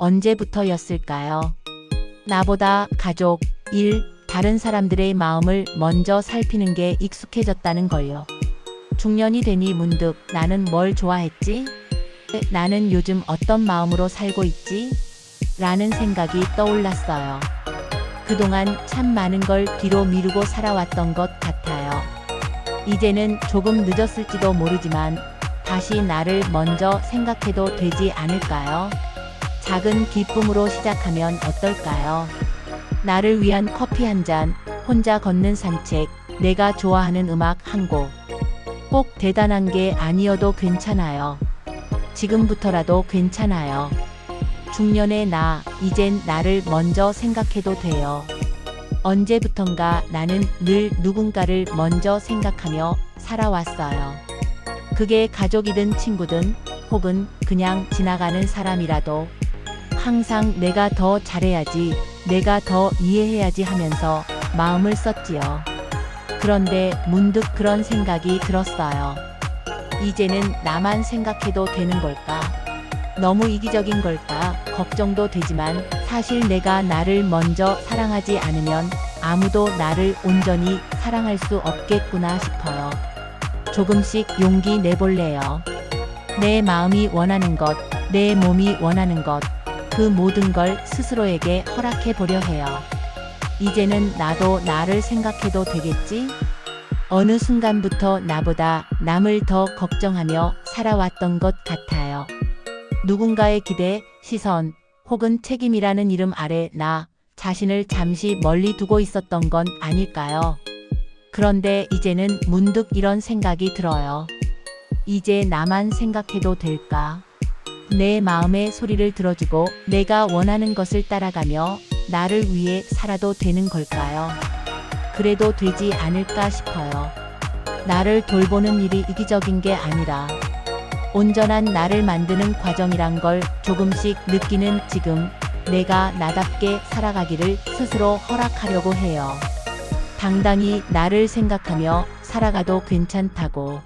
언제부터였을까요? 나보다 가족, 일, 다른 사람들의 마음을 먼저 살피는 게 익숙해졌다는 걸요. 중년이 되니 문득 나는 뭘 좋아했지? 나는 요즘 어떤 마음으로 살고 있지? 라는 생각이 떠올랐어요. 그동안 참 많은 걸 뒤로 미루고 살아왔던 것 같아요. 이제는 조금 늦었을지도 모르지만 다시 나를 먼저 생각해도 되지 않을까요? 작은 기쁨으로 시작하면 어떨까요? 나를 위한 커피 한 잔, 혼자 걷는 산책, 내가 좋아하는 음악 한 곡. 꼭 대단한 게 아니어도 괜찮아요. 지금부터라도 괜찮아요. 중년의 나, 이젠 나를 먼저 생각해도 돼요. 언제부턴가 나는 늘 누군가를 먼저 생각하며 살아왔어요. 그게 가족이든 친구든 혹은 그냥 지나가는 사람이라도 항상 내가 더 잘해야지, 내가 더 이해해야지 하면서 마음을 썼지요. 그런데 문득 그런 생각이 들었어요. 이제는 나만 생각해도 되는 걸까? 너무 이기적인 걸까? 걱정도 되지만 사실 내가 나를 먼저 사랑하지 않으면 아무도 나를 온전히 사랑할 수 없겠구나 싶어요. 조금씩 용기 내볼래요. 내 마음이 원하는 것, 내 몸이 원하는 것, 그 모든 걸 스스로에게 허락해 보려 해요. 이제는 나도 나를 생각해도 되겠지? 어느 순간부터 나보다 남을 더 걱정하며 살아왔던 것 같아요. 누군가의 기대, 시선, 혹은 책임이라는 이름 아래 나 자신을 잠시 멀리 두고 있었던 건 아닐까요? 그런데 이제는 문득 이런 생각이 들어요. 이제 나만 생각해도 될까? 내 마음의 소리를 들어주고 내가 원하는 것을 따라가며 나를 위해 살아도 되는 걸까요? 그래도 되지 않을까 싶어요. 나를 돌보는 일이 이기적인 게 아니라 온전한 나를 만드는 과정이란 걸 조금씩 느끼는 지금 내가 나답게 살아가기를 스스로 허락하려고 해요. 당당히 나를 생각하며 살아가도 괜찮다고.